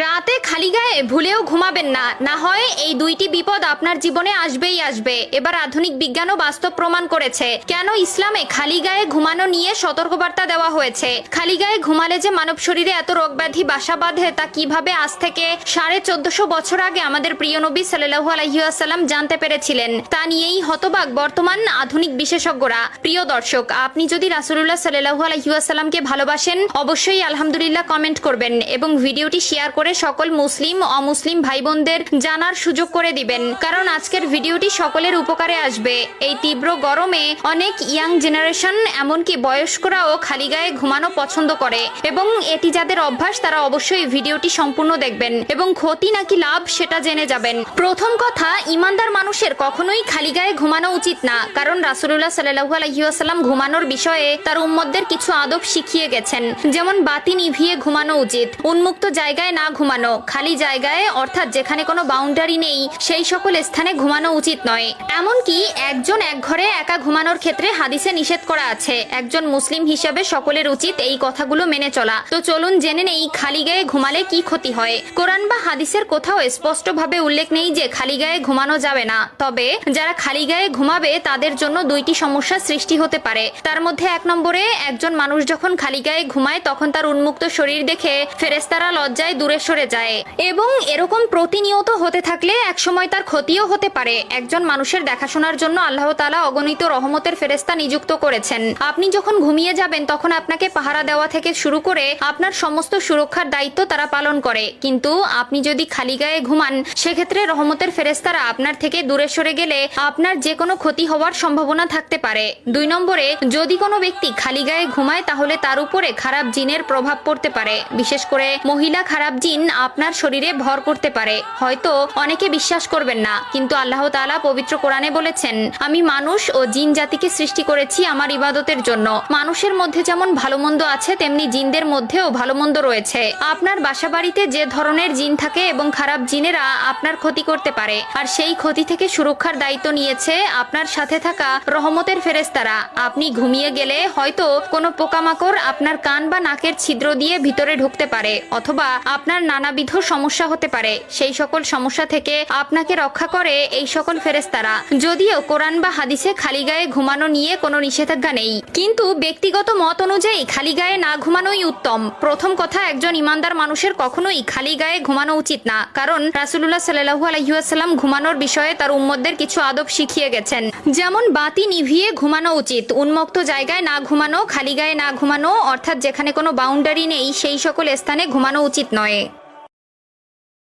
রাতে খালি গায়ে ভুলেও ঘুমাবেন না। না হয় এই দুইটি বিপদ আপনার জীবনে আসবেই আসবে। এবার আধুনিক বিজ্ঞানও বাস্তব প্রমাণ করেছে। কেন ইসলামে খালি গায়ে ঘুমানো নিয়ে সতর্কবার্তা দেওয়া হয়েছে? খালি গায়ে ঘুমালে যে মানব শরীরে এত রোগ ব্যাধি বাসা বাঁধে তা কীভাবে আজ থেকে সাড়ে চোদ্দশো বছর আগে আমাদের প্রিয় নবী সাল্লাহু আলহিউসাল্লাম জানতে পেরেছিলেন। তা নিয়েই হতবাক বর্তমান আধুনিক বিশেষজ্ঞরা। প্রিয় দর্শক, আপনি যদি রাসুলুল্লাহ সাল্লাহু আলহিউসাল্লামকে ভালোবাসেন, অবশ্যই আলহামদুলিল্লাহ কমেন্ট করবেন এবং ভিডিওটি শেয়ার সকল মুসলিম, অমুসলিম ভাই বোনদের জানার সুযোগ করে দিবেন। কারণ আজকের ভিডিওটি সকলের উপকারে আসবে। এই তীব্র গরমে অনেক ইয়াং জেনারেশন, এমনকি বয়স্করাও খালি গায়ে ঘুমানো পছন্দ করে। এবং এটি যাদের অভ্যাস, তারা অবশ্যই ভিডিওটি সম্পূর্ণ দেখবেন। এবং ক্ষতি নাকি লাভ, সেটা জেনে যাবেন। প্রথম কথা, ইমানদার মানুষের কখনোই খালি গায়ে ঘুমানো উচিত না। কারণ রাসুলুল্লাহ সাল্লাহু আলহিউসাল্লাম ঘুমানোর বিষয়ে তার উম্মতদের কিছু আদব শিখিয়ে গেছেন। যেমন বাতি নিভিয়ে ঘুমানো উচিত, উন্মুক্ত জায়গায় না ঘুমানো। খালি জায়গায়, অর্থাৎ যেখানে কোনো বাউন্ডারি নেই, সেই সকল স্থানে ঘুমানো উচিত নয়। এমনকি একজন এক ঘরে একা ঘুমানোর ক্ষেত্রে হাদিসে নিষেধ করা আছে। একজন মুসলিম হিসাবে সকলের উচিত এই কথাগুলো মেনে চলা। তো চলুন জেনে নেই খালি গায়ে ঘুমালে কি ক্ষতি হয়। কোরআন বা হাদিসের কোথাও স্পষ্টভাবে উল্লেখ নেই যে খালি গায়ে ঘুমানো যাবে না। তবে যারা খালি গায়ে ঘুমাবে, তাদের জন্য দুইটি সমস্যা সৃষ্টি হতে পারে। তার মধ্যে এক নম্বরে, একজন মানুষ যখন খালি গায়ে ঘুমায়, তখন তার উন্মুক্ত শরীর দেখে ফেরেস্তারা লজ্জায় দূরে সরে যায়। এবং এরকম প্রতিনিয়ত হতে থাকলে একসময় তার ক্ষতিও হতে পারে। একজন মানুষের দেখাশোনার জন্য আল্লাহ তালা অগণিত রহমতের ফেরেস্তা নিযুক্ত করেছেন। আপনি যখন ঘুমিয়ে যাবেন, তখন আপনাকে পাহারা দেওয়া থেকে শুরু করে আপনার সমস্ত সুরক্ষার দায়িত্ব তারা পালন করে। কিন্তু আপনি যদি খালি গায়ে ঘুমান, সেক্ষেত্রে রহমতের ফেরেস্তারা আপনার থেকে দূরে সরে গেলে আপনার যে কোনো ক্ষতি হওয়ার সম্ভাবনা থাকতে পারে। দুই নম্বরে, যদি কোনো ব্যক্তি খালি গায়ে ঘুমায়, তাহলে তার উপরে খারাপ জিনের প্রভাব পড়তে পারে। বিশেষ করে মহিলা খারাপ জিন আপনার শরীরে ভর করতে পারে। হয়তো অনেকে বিশ্বাস করবেন না, কিন্তু আল্লাহ তাআলা পবিত্র কোরআনে বলেছেন, আমি মানুষ ও জিন জাতিকে সৃষ্টি করেছি আমার ইবাদতের জন্য। মানুষের মধ্যে যেমন ভালো মন্দ আছে, তেমনি জিনদের মধ্যেও ভালো মন্দ রয়েছে। আপনার বাসা বাড়িতে যে ধরনের জিন থাকে এবং খারাপ জিনেরা আপনার ক্ষতি করতে পারে, আর সেই ক্ষতি থেকে সুরক্ষার দায়িত্ব নিয়েছে আপনার সাথে থাকা রহমতের ফেরেস্তারা আপনি ঘুমিয়ে গেলে হয়তো কোনো পোকামাকড় আপনার কান বা নাকের ছিদ্র দিয়ে ভিতরে ঢুকতে পারে, অথবা আপনার নানাবিধ সমস্যা হতে পারে। সেই সকল সমস্যা থেকে আপনাকে রক্ষা করে এই সকল ফেরেস্তারা যদিও কোরআন বা হাদিসে খালি গায়ে ঘুমানো নিয়ে কোনো নিষেধাজ্ঞা নেই। কিন্তু ব্যক্তিগত মত অনুযায়ী খালি গায়ে না ঘুমানোই উত্তম। প্রথম কথা, একজন ইমানদার মানুষের কখনোই খালি গায়ে ঘুমানো উচিত না। কারণ রাসুল্লাহ সাল্লাহু আলহিউসাল্লাম ঘুমানোর বিষয়ে তার উম্মতদের কিছু আদব শিখিয়ে গেছেন। যেমন, বাতি নিভিয়ে ঘুমানো উচিত। উন্মুক্ত জায়গায় না ঘুমানো, খালি গায়ে না ঘুমানো, অর্থাৎ যেখানে কোনো বাউন্ডারি নেই, সেই সকল স্থানে ঘুমানো উচিত নয়।